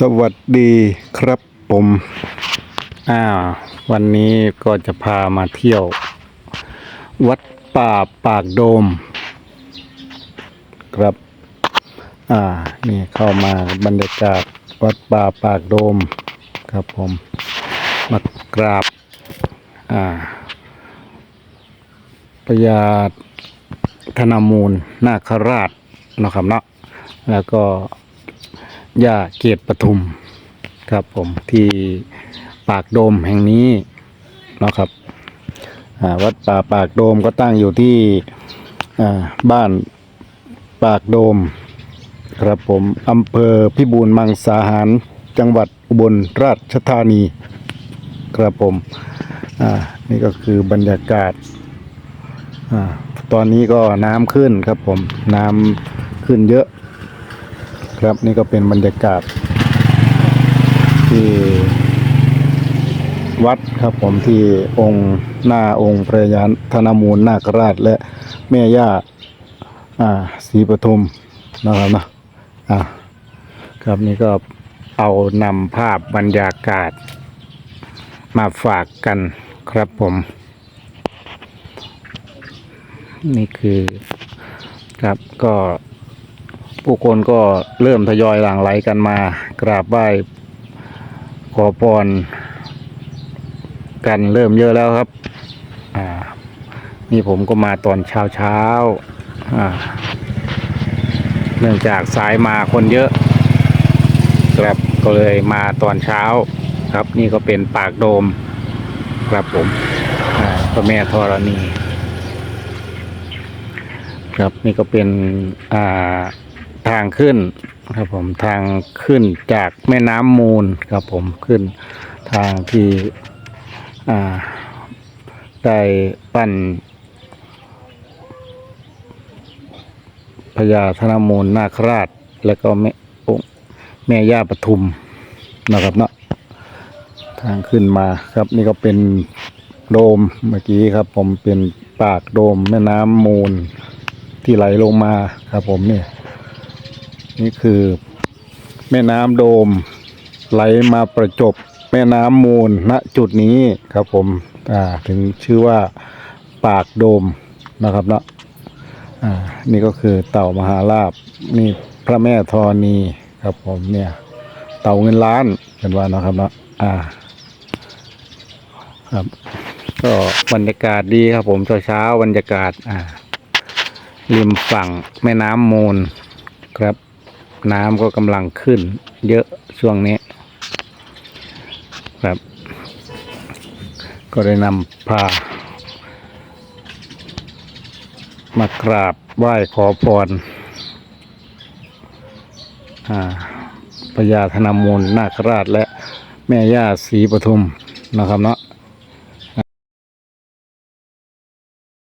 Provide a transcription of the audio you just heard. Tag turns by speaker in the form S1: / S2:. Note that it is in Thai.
S1: สวัสดีครับผมอ่าวันนี้ก็จะพามาเที่ยว วัดป่าปากโดม ครับ อ่า นี่เข้ามาบรรยากาศวัดป่าปากโดม ครับผม มากราบ อ่าพญาธนมูลนาคราชนะครับเนาะแล้วก็ ย่าเกตปทุมครับผมที่ปากโดมแห่งนี้นะครับวัดป่าปากโดมก็ตั้งอยู่ที่บ้านปากโดม ครับผมอำเภอพิบูลมังสาหารจังหวัดอุบลราชธานี ครับผมนี่ก็คือบรรยากาศอตอนนี้ก็น้ำขึ้นครับผมน้ำขึ้นเยอะ ครับนี่ก็เป็นบรรยากาศ ที่วัดครับผมที่องค์หน้าองค์พระยานธนมูลนาคราชและแม่ย่าอ่าศรีปทุมนะครับนะอ่าครับนี่ก็เอานำภาพบรรยากาศ มาฝากกันครับผม นี่คือครับก็ ผู้คนก็เริ่มทยอยหลั่งไหลกันมา กราบไหว้ขอพรกันเริ่มเยอะแล้วครับ อ่า นี่ผมก็มาตอนเช้าเช้าอ่า เนื่องจากสายมาคนเยอะ ครับก็เลยมาตอนเช้า ครับ นี่ก็เป็นปากโดม ครับผมพระแม่ธรณี ครับนี่ก็เป็นอ่า ทางขึ้นครับผมทางขึ้นจากแม่น้ำมูลครับผมขึ้นทางที่ได้ปั้นพญาธนมูลนาคราช แล้วก็แม่องแม่ย่าปทุมนะครับเนาะทางขึ้นมาครับนี่ก็เป็นโดมเมื่อกี้ครับ ผมเป็นปากโดมแม่น้ำมูลที่ไหลลงมาครับผมเนี่ย นี่คือแม่น้ำโดมไหลมาประจบแม่น้ำมูลณจุดนี้ครับผมอ่าถึงชื่อว่าปากโดมนะครับเนาะอ่านี่ก็คือเต่ามหาลาบนี่พระแม่ธรณีครับผมเนี่ยเต่าเงินล้านเป็นว่านะครับเนาะอ่าครับก็บรรยากาศดีครับผมเช้าเช้าๆบรรยากาศอ่าริมฝั่งแม่น้ำมูลครับ น้ำก็กำลังขึ้น เยอะช่วงนี้ครับ ก็ได้นำพามากราบไหว้ขอพรพญาธนมูลนาคราชและแม่ย่าศรีปทุมนะครับเนาะ